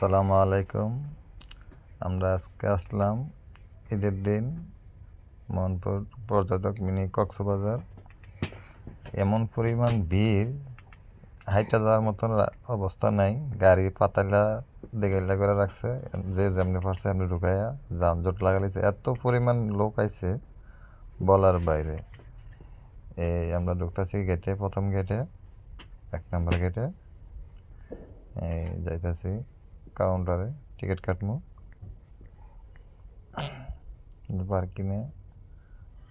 আসসালামু আলাইকুম। আমরা আজকে আসলাম ঈদের দিন মোহনপুর পর্যটক মিনি কক্সবাজার। এমন পরিমাণ ভিড়, হাইটা যাওয়ার মতন অবস্থা নাই। গাড়ি পাতালা দেগাইলা করে রাখছে। যে যেমনি পারছে এমনি ঢুকাইয়া যানজট লাগাইছে। এত পরিমাণ লোক আইছে বলার বাইরে। এই আমরা ঢুকতেছি গেটে, প্রথম গেটে, এক নম্বর গেটে। এই, যাইতাছি। কাউন্টারে টিকিট কাটমু পার্কিংয়ে।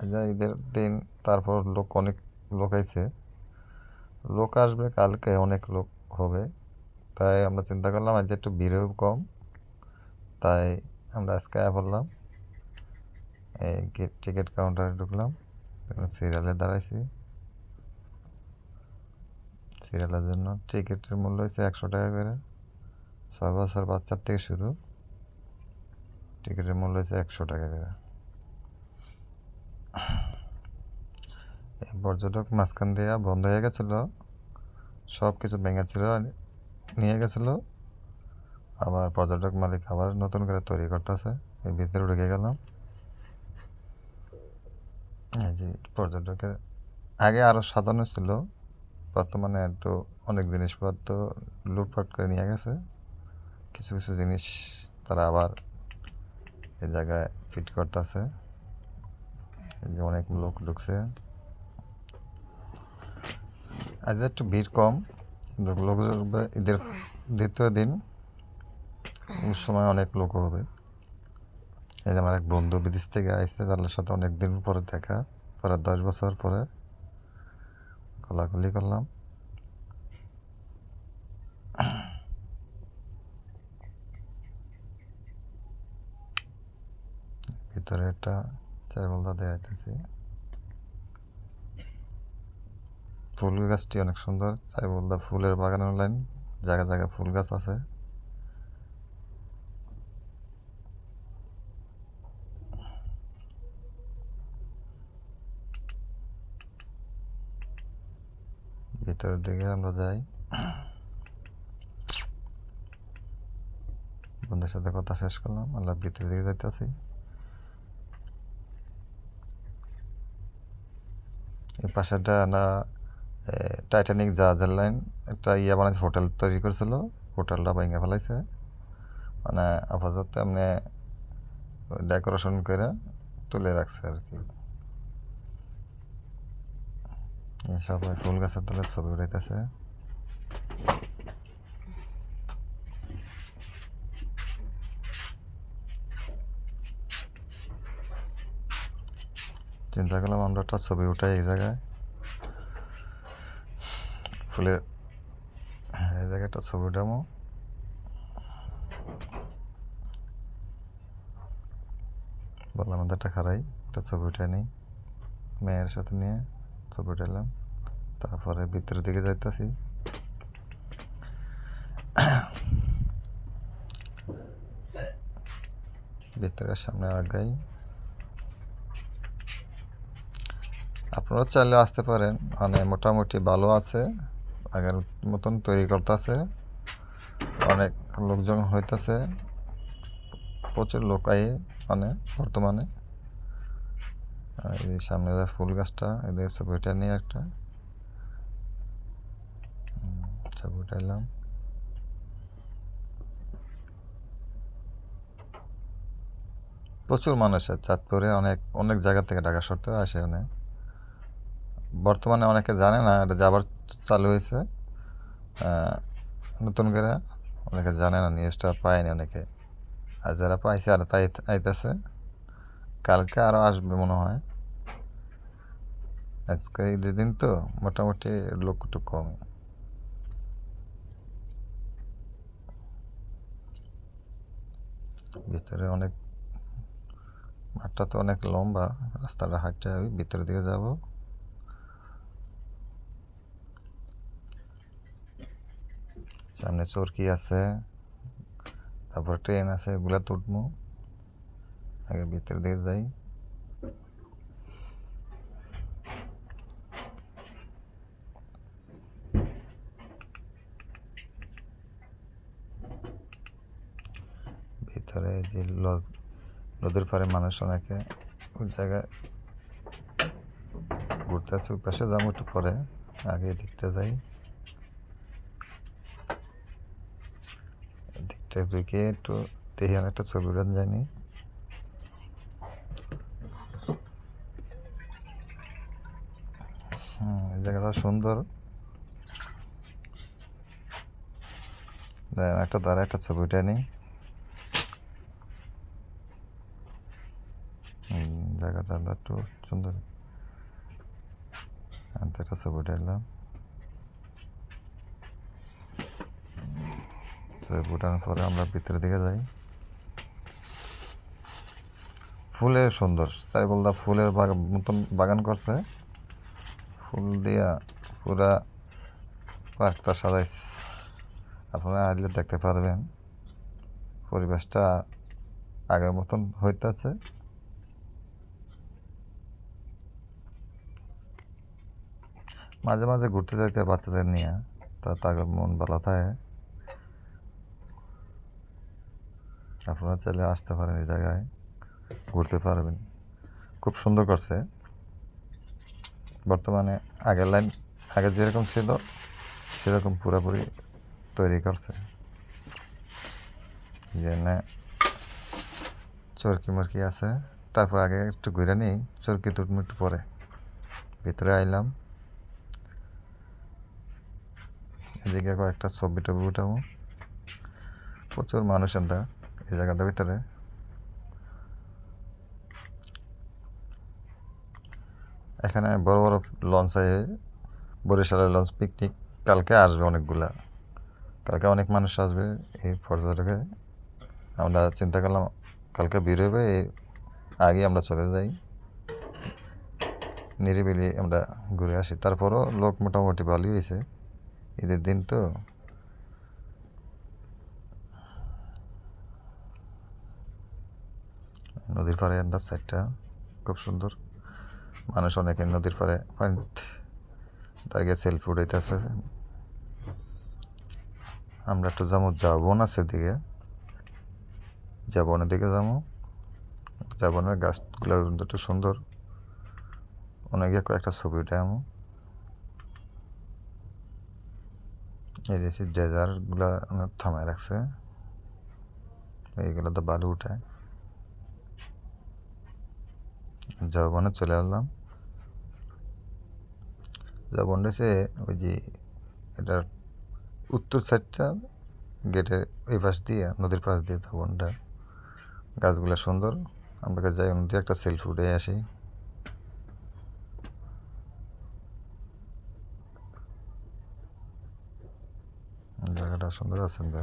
আচ্ছা ঈদের দিন, তারপর লোক অনেক লোক আইছে। লোক আসবে কালকে, অনেক লোক হবে। তাই আমরা চিন্তা করলাম আজ একটু ভিড়ও কম। তাই আমরা আজকে আয়া পড়লাম। এই টিকিট কাউন্টারে ঢুকলাম। সিরিয়ালে দাঁড়াইছি। সিরিয়ালের জন্য টিকিটের মূল্য হচ্ছে একশো টাকা করে। ছয় বছর বাচ্চার থেকে শুরু। টিকিটের মূল্য হচ্ছে একশো টাকা করে। পর্যটক মাঝখান দিয়ে বন্ধ হয়ে গেছিল। সব কিছু ভেঙেছিল নিয়ে গেছিল। আবার পর্যটক মালিক আবার নতুন করে তৈরি করতেছে। এই ভিতরে ঢুকে গেলাম। এই যে পর্যটকের আগে আরও সাজানো ছিল। বর্তমানে একটু অনেক জিনিসপত্র লুটপাট করে নিয়ে গেছে। কিছু কিছু জিনিস তারা আবার এই জায়গায় ফিট করতেছে। যে অনেক লোক ঢুকছে। আজ একটু ভিড় কম লোক ঈদের দ্বিতীয় দিন সময় অনেক লোক হবে। এই যে আমার এক বন্ধু বিদেশ থেকে আসছে তাদের সাথে অনেক দিন পরে দেখা, পরে দশ বছর পরে খোলাখুলি করলাম। ভিতরে একটা চারবলদা দেওয়া যাইতেছে ফুল গাছটি অনেক সুন্দর চারবলদা ফুলের বাগানের লাইন, জায়গা জায়গা ফুল গাছ আছে। ভিতরের দিকে আমরা যাই। বন্ধুর সাথে কথা শেষ করলাম, আল্লাহ ভিতরের দিকে যাইতেছি। এই পাশেটা না টাইটানিক জাহাজের লাইন একটা ইয়ে বানাইছে হোটেল তৈরি করেছিল হোটেলটা ভেঙে ফেলাইছে। মানে আপাতত এমনি ডেকোরেশন করে তুলে রাখছে আর কি। সবাই ফুল গাছের তলে ছবি উঠাইতেছে। চিন্তা করলাম আমরা একটা ছবি উঠাই এই জায়গায়। হ্যাঁ, এই জায়গায় একটা ছবি উঠামো বললাম আমাদের একটা খারাই একটা ছবি উঠাই নিই। মেয়ের সাথে নিয়ে ছবি উঠাইলাম। তারপরে ভিতরের দিকে যাইতেছি। ভিতরের সামনে আগাই। আপনারা চাইলে আসতে পারেন। মানে মোটামুটি ভালো আছে আগের মতন তৈরি করতেছে। অনেক লোকজন হইতেছে প্রচুর লোক আই মানে বর্তমানে। এই সামনে যা ফুল গাছটা এদের ছবিটা নিয়ে একটা। হুম, ছবি উঠাইলাম। প্রচুর মানুষ আছে চাঁদপুরে অনেক অনেক জায়গা থেকে ঢাকা শহরতেও আসে অনেক বর্তমানে অনেকে জানে না, এটা যে আবার চালু হয়েছে নতুন করে। অনেকে জানে না নিউজটা পায়নি অনেকে। আর যারা পাইছে আর তাই আইতেছে, কালকে আরও আসবে মনে হয়। আজকে ঈদের দিন তো মোটামুটি লোক একটু কম। ভিতরে অনেক, মাঠটা তো অনেক লম্বা, রাস্তাটা হাঁটতে হবে, ভিতরের দিকে যাব। সামনে চরকি আছে, তারপর ট্রেন আছে, এগুলা তো উঠবো আগে ভিতরের দিকে যাই। ভিতরে যে লজ, নদীর পাড়ে মানুষ অনেকে ওই জায়গায় ঘুরতে আছে পাশে যাব একটু পরে, আগে এদিকটা যাই। ঢুকে একটু দেখি একটা ছবি উঠান জানি। হুম জায়গাটা সুন্দর। দেন একটা দ্বারা একটা ছবি উঠে নিই জায়গাটা একটু সুন্দর। একটা ছবি উঠে এলাম। ছবি উঠানোর পরে আমরা ভিতরের দিকে যাই। ফুলের সুন্দর চারিবলদা ফুলের বাগান মতন বাগান করছে। ফুল দিয়া পুরা পার্কটা সাজাইছে। আপনারা আসলে দেখতে পারবেন, পরিবেশটা আগের মতন হইতেছে। মাঝে মাঝে ঘুরতে যাইতে বাচ্চাদের নিয়ে তা তাদের মন ভালো থাকে। আপনারা চাইলে আসতে পারেন এই জায়গায়, ঘুরতে পারবেন। খুব সুন্দর করছে। বর্তমানে আগের লাইন, আগে যেরকম ছিল, সেরকম পুরোপুরি তৈরি করছে। যেখানে চরকি মরকি আছে। তারপর আগে একটু ঘুরে নিই, চরকি তুটমু একটু পরে। ভিতরে আইলাম। এদিকে কয়েকটা ছবি টবি উঠাবো। প্রচুর মানুষ এটা এই জায়গাটার ভিতরে। এখানে বড় বড় লঞ্চ আছে, বরিশালের লঞ্চ পিকনিক কালকে আসবে অনেকগুলা। কালকে অনেক মানুষ আসবে এই পর্যটকে আমরা চিন্তা করলাম, কালকে বেরোবে এই আগে আমরা চলে যাই। নিরিবিলি আমরা ঘুরে আসি। তারপরও লোক মোটামুটি ভালোই হয়েছে। ঈদের দিন তো। নদীর আন্দাজ সাইডটা খুব সুন্দর। মানুষ অনেকে নদীর পাড়ে তারকে সেলফি উঠাইতেছে। আমরা একটু যাব যাবন আছে দিকে যাবনের দিকে যাব। যাবনের গাছগুলো একটু সুন্দর। অনেকে কয়েকটা ছবি উঠাবো এই যে ডেজারগুলা থামায় রাখছে। এইগুলো তো বালু উঠায়। জবনে চলে আসলাম। জবন রয়েছে ওই যে এটার উত্তর সাইডটা গেটের এই পাশ দিয়ে, নদীর পাশ দিয়ে জবনটা গাছগুলো সুন্দর। আমরা যাই নদী একটা সেলফি উঠে আসি। জায়গাটা সুন্দর আছে দা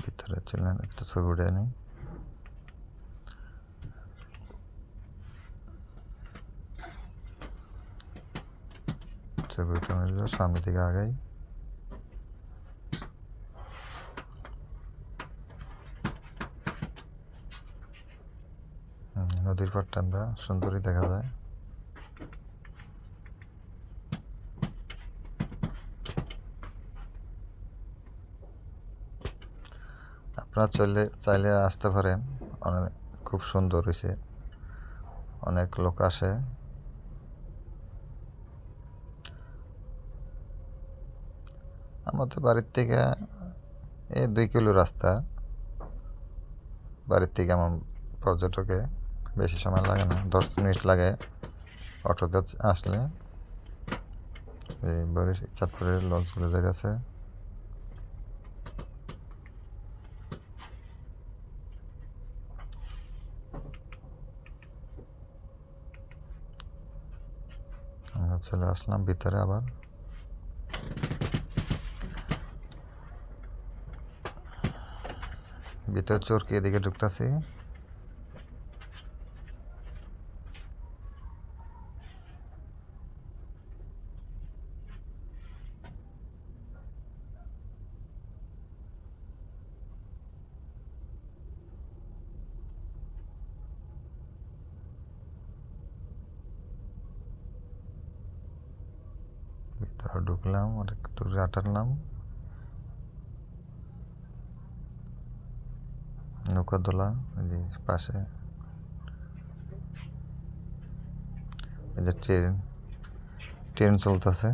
ভিতরে ছিলেন উঠে নেই। সামনে দিকে আগাই। নদীর পাড়টা সুন্দরই দেখা যায়। আপনারা চলে চাইলে আসতে পারেন। অনেক, খুব সুন্দর হয়েছে অনেক লোক আসে। আমাদের বাড়ির থেকে এই দুই কিলো রাস্তা। বাড়ির থেকে আমার পর্যটকে বেশি সময় লাগে না, দশ মিনিট লাগে অটোতে আসলে। এই বরিশ চাঁদপুরের লঞ্চগুলো দেখেছে আমরা চলে আসলাম ভিতরে আবার। ভিতরে চোরকে এদিকে ঢুকতেছি। ভিতরে ঢুকলাম আর একটু আটারলাম নৌকা দোলা যে পাশে। এই যে ট্রেন ট্রেন চলতেছে।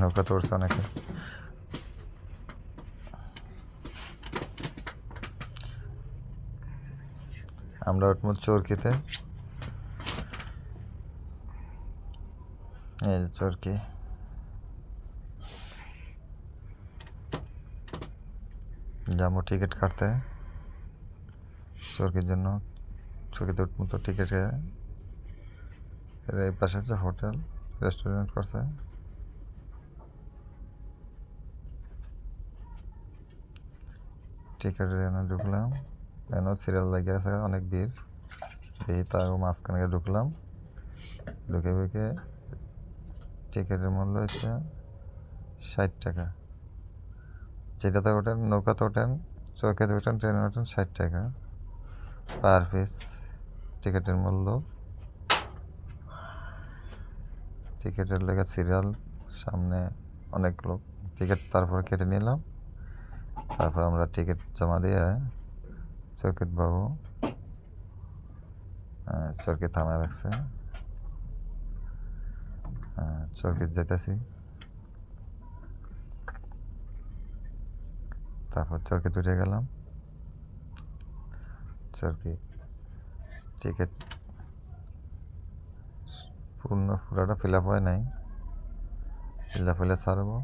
নৌকা তুলছে অনেকে। আমরা উঠবো চরকিতে এই যে চরকি যাব টিকিট কাটতে। চরকির জন্য চরকিতে উঠবো তো টিকিটে এর এই পাশে হচ্ছে হোটেল, রেস্টুরেন্ট করছে। টিকিটের এনে ঢুকলাম। এনে সিরিয়াল লাগে আছে অনেক ভিড়। এই তার মাঝখানে ঢুকলাম। ঢুকে ঢুকে টিকিটের মূল্য হচ্ছে ষাট টাকা। যেটাতে ওঠেন, নৌকাতে ওঠেন, চৌকাতে ওঠেন, ট্রেনে ওঠেন ষাট টাকা। পার পিস টিকিটের মূল্য। টিকিটের লেগে সিরিয়াল, সামনে অনেক লোক। টিকিট তারপর কেটে নিলাম। তারপর আমরা টিকিট জমা দিয়ে চৌকিত বাবু। চরকি থামায় রাখছে। চরকিত যেতেছি তারপর চরকিত উঠে গেলাম। চরকি টিকিট পূর্ণ, পুরাটা ফিল আপ হয় নাই। ফিল আপ হলে ছাড়বো।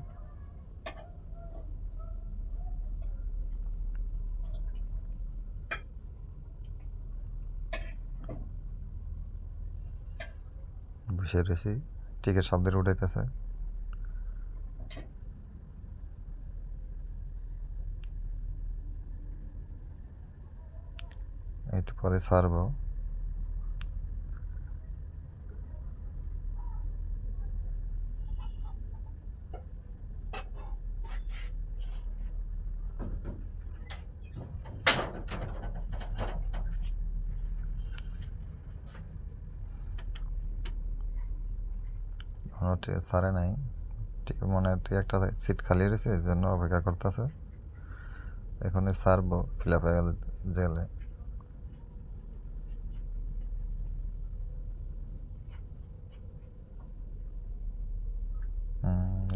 বসে রয়েছি। টিকের শব্দের উঠাইতেছে। একটু পরে ছাড়বো। সারে নাই। মনে একটা সিট খালি রয়েছে, এই জন্য অপেক্ষা করতেছে। এখন সারবো ফিল আপ হয়ে গেলে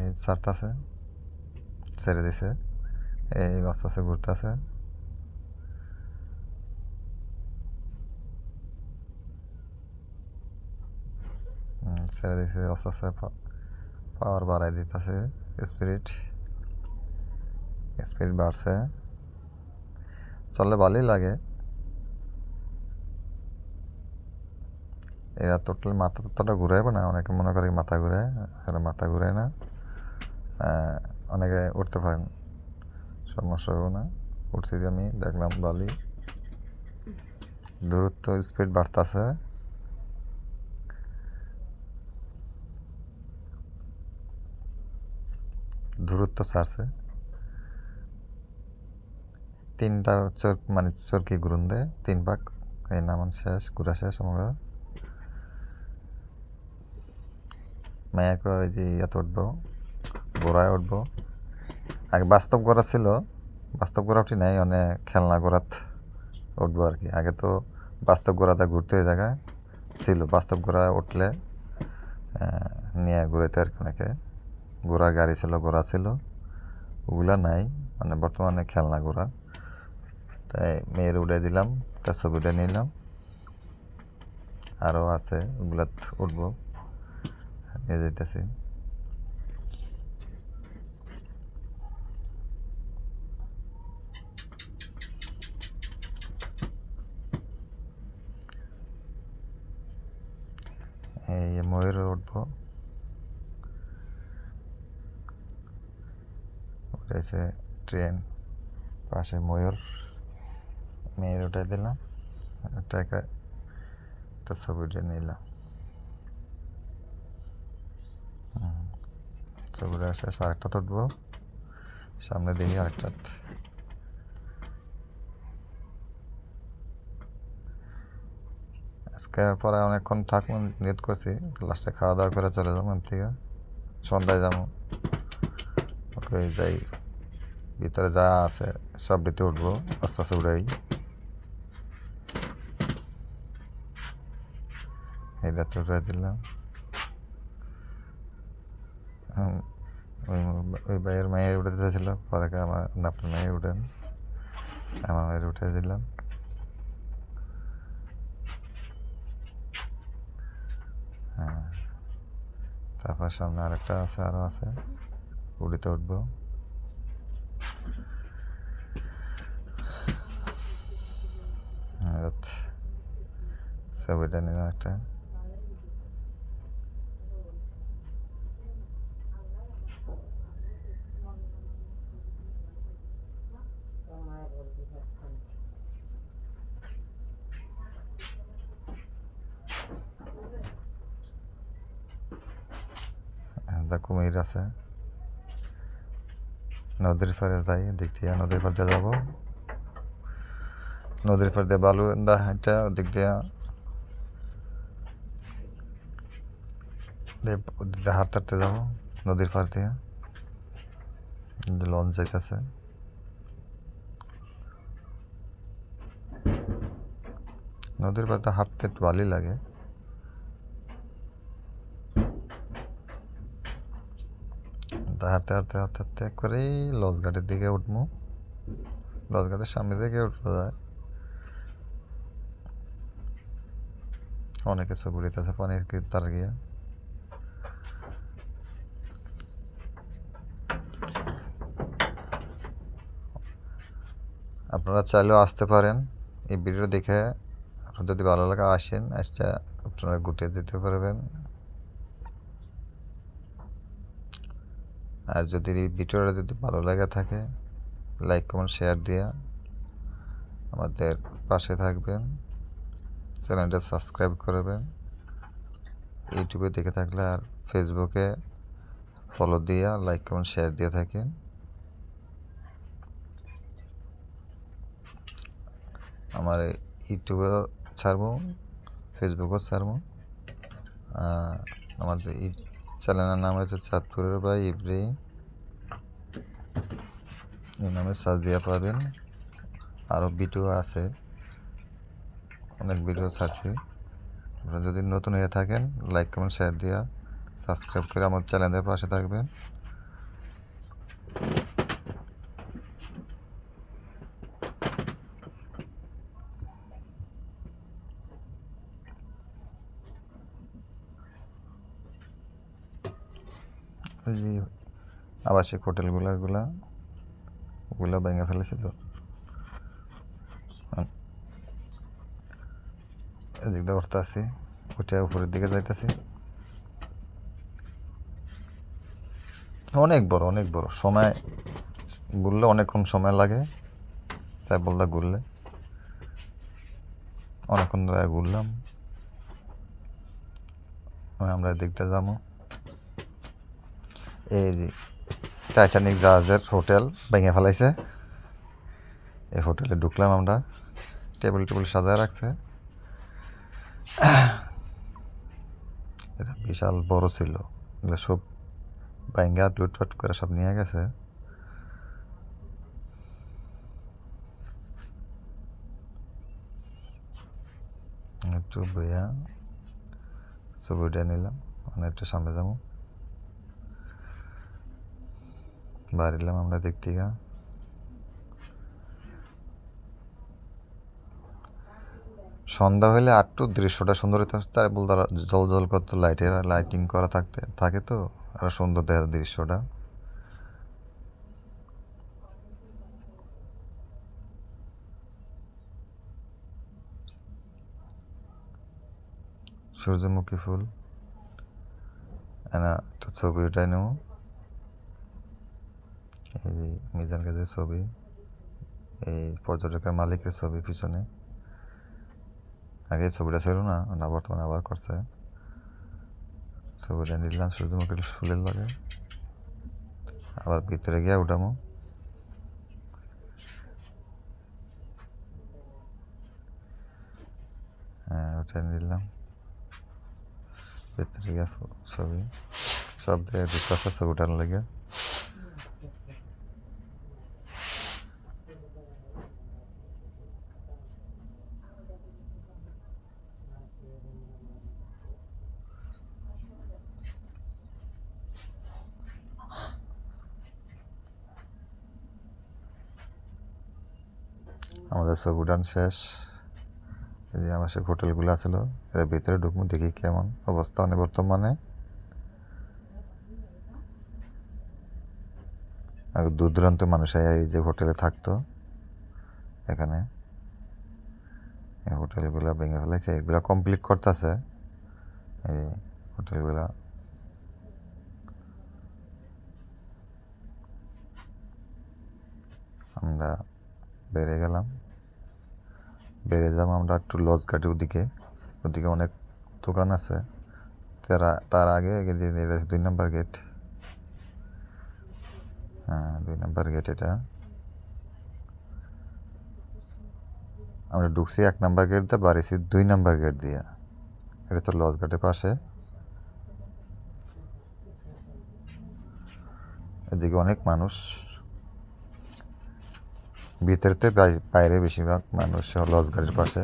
এই সারতাছে, ছেড়ে দিছে। এই আস্তে আস্তে ঘুরতেছে। ছেড়ে দিছে আস্তে আস্তে পাওয়ার বাড়াই দিতেছে স্পিরিট স্পিরিট বাড়ছে। চললে ভালোই লাগে। এরা টোটাল মাথা ততটা ঘুরাইবে না, অনেকে মনে করে মাথা ঘুরায়, এরা মাথা ঘুরায় না। অনেকে উঠতে পারেন, সমস্যা হবে না। উঠছি আমি, দেখলাম বালি। দূরত্ব স্পিড বাড়তেছে। দূরত্ব ছাড়ছে। তিনটা চোর মানে চরকি ঘুরুন দেয় তিন পাক এই নামান শেষ ঘুরা শেষ, আমার মায়াকে ওই যে ইয়াতে উঠবো, গোড়ায় উঠবো। আগে বাস্তব করা ছিল, বাস্তব করা উঠি নাই অনেক খেলনা করাত উঠবো আর কি। আগে তো বাস্তব গোড়াতে ঘুরতে ওই জায়গায় ছিল। বাস্তব গোড়া উঠলে নিয়ে ঘুরেতে আর কি অনেকে। ঘোড়ার গাড়ি ছিল, ঘোড়া ছিল। ওগুলা নাই মানে বর্তমানে খেলনা ঘোড়া। তাই মেয়ের উড়ে দিলাম, তার ছবি উঠে নিলাম। আরও আছে ওগুলাত উঠব। নিয়ে যেতেছি এই ময়ূরে উঠবো। উঠেছে ট্রেন পাশে ময়ূর। মেয়ের উঠে দিলাম। টাকা একটা ছবি উঠে নিলাম। ছবিটা শেষ আরেকটা তুটবো সামনে দেখি আরেকটা। আজকে পরে অনেকক্ষণ থাকব, নিয়ত করছি। লাস্টে খাওয়া দাওয়া করে চলে যাব এর থেকে। সন্ধ্যায় যাব। ওকে যাই। ভিতরে যা আছে, সব দিতে উঠবো, আস্তে আস্তে উড়াই। এই রাতে উঠাই দিলাম। ওই ওই ভাইয়ের মায়ের উঠে চাইছিল, পরে আমার আপনার মায়ের উঠেন আমার মায়ের উঠে দিলাম। হ্যাঁ তারপর সামনে আরেকটা আছে আরও আছে। উড়িতে উঠবো ছবিটা নিলাম একটা কুমির আছে। নদীর পাড়ে যাই দিক দিয়ে নদীর পাড় যাব। নদীর পাড় দিয়ে বালু দা হাইটা ওদিক দিয়ে হাঁটতে হাঁটতে যাব, নদীর পাড় দিয়ে। লঞ্চ যাইতেছে। নদীর পাড়টা হাঁটতে একটু ভালোই লাগে। তা হাঁটতে হাঁটতে হাঁটতে হাঁটতে করেই লঞ্চ ঘাটের দিকে উঠবো লঞ্চ ঘাটের সামনে থেকে উঠবো যায় অনেক কিছু ঘুরিতেছে পানির তার গিয়ে। আপনারা চাইলেও আসতে পারেন। এই ভিডিও দেখে আপনার যদি ভালো লাগে আসেন আসটা আপনারা ঘুরতে যেতে পারবেন। আর যদি ভিডিওটা যদি ভালো লাগে থাকে লাইক কমেন্ট শেয়ার দিয়ে আমাদের পাশে থাকবেন, চ্যানেলটা সাবস্ক্রাইব করবেন, ইউটিউবে দেখে থাকলে আর ফেসবুকে ফলো দিয়া লাইক কমেন্ট শেয়ার দিয়ে থাকেন। আমার ইউটিউবেও ছাড়বো ফেসবুকও ছাড়বো আমাদের চ্যানেলের নাম হচ্ছে চাঁদপুরের ভাই ইবরি এই নামে সার্চ দিয়ে পাবেন। আরও ভিডিও আছে। অনেক ভিডিও ছাড়ছি। আপনারা যদি নতুন হয়ে থাকেন লাইক কমেন্ট শেয়ার দিয়া। সাবস্ক্রাইব করে আমার চ্যানেলের পাশে থাকবেন। যে আবাসিক হোটেলগুলো, এগুলা, ওগুলো ভেঙে ফেলেছিল আম- এদিক দিয়ে উঠতে আসি উঠে উপরের দিকে যাইতেছি। অনেক বড় অনেক বড়। সময় ঘুরলে অনেকক্ষণ সময় লাগে চাই বললে ঘুরলে অনেকক্ষণ ধরে ঘুরলাম আমরা এদিকটা যাব। এই টাইটানিক জাহাজের হোটেল ভেঙে ফেলাইছে। এই হোটেলে ঢুকলাম আমরা। টেবিল টেবিল সাজায় রাখছে। এটা বিশাল বড় ছিল। এগুলো সব ভাঙ্গা লুটপাট করে সব নিয়ে গেছে। একটু বইয়া ছবিটা নিলাম। মানে একটু সামনে যাব। বাড়িলাম আমরা দেখতে গা সন্ধ্যা হলে আটটু দৃশ্যটা সুন্দর হইতে, তার বলতে জল জল করতো লাইটের লাইটিং করা থাকতে, থাকে তো, আর সুন্দর দেখা দৃশ্যটা। সূর্যমুখী ফুল। ছবি উঠাই নেব। এই মিজান গাছের ছবি, এই পর্যটকের মালিকের ছবি পিছনে। আগে ছবিটা ছিল না না বর্তমানে আবার করছে। ছবিটা নিলাম সূর্যমুখী ফুলের লাগে। আবার ভিতরে গিয়ে উঠামো। হ্যাঁ টেনে দিলাম ভিতরে গিয়ে ছবি। সব দিয়ে দিতে আছে ছবি উঠানোর লেগে। আমাদের ছবি উঠান শেষ যে আমার সে হোটেলগুলো আছিল, এর ভিতরে ঢুকবো, দেখি কেমন অবস্থা মানে বর্তমানে। আর দূর দূরান্ত মানুষ এই যে হোটেলে থাকতো, এখানে। এই হোটেলগুলো ভেঙে ফেলেছে এগুলো কমপ্লিট করতেছে। এই হোটেলগুলো। আমরা বেড়ে গেলাম। বেড়ে যাব আমরা একটু লজ ঘাটের ওদিকে। ওদিকে অনেক দোকান আছে। তারা তার আগে এটা দুই নম্বর গেট। হ্যাঁ দুই নম্বর গেট এটা। আমরা ঢুকছি এক নম্বর গেট দিয়ে বাড়িছি দুই নম্বর গেট দিয়ে। এটা তো লজ ঘাটের পাশে। এদিকে অনেক মানুষ। ভিতরেতে বাইরে বেশিরভাগ মানুষ লজ গাড়ির পাশে।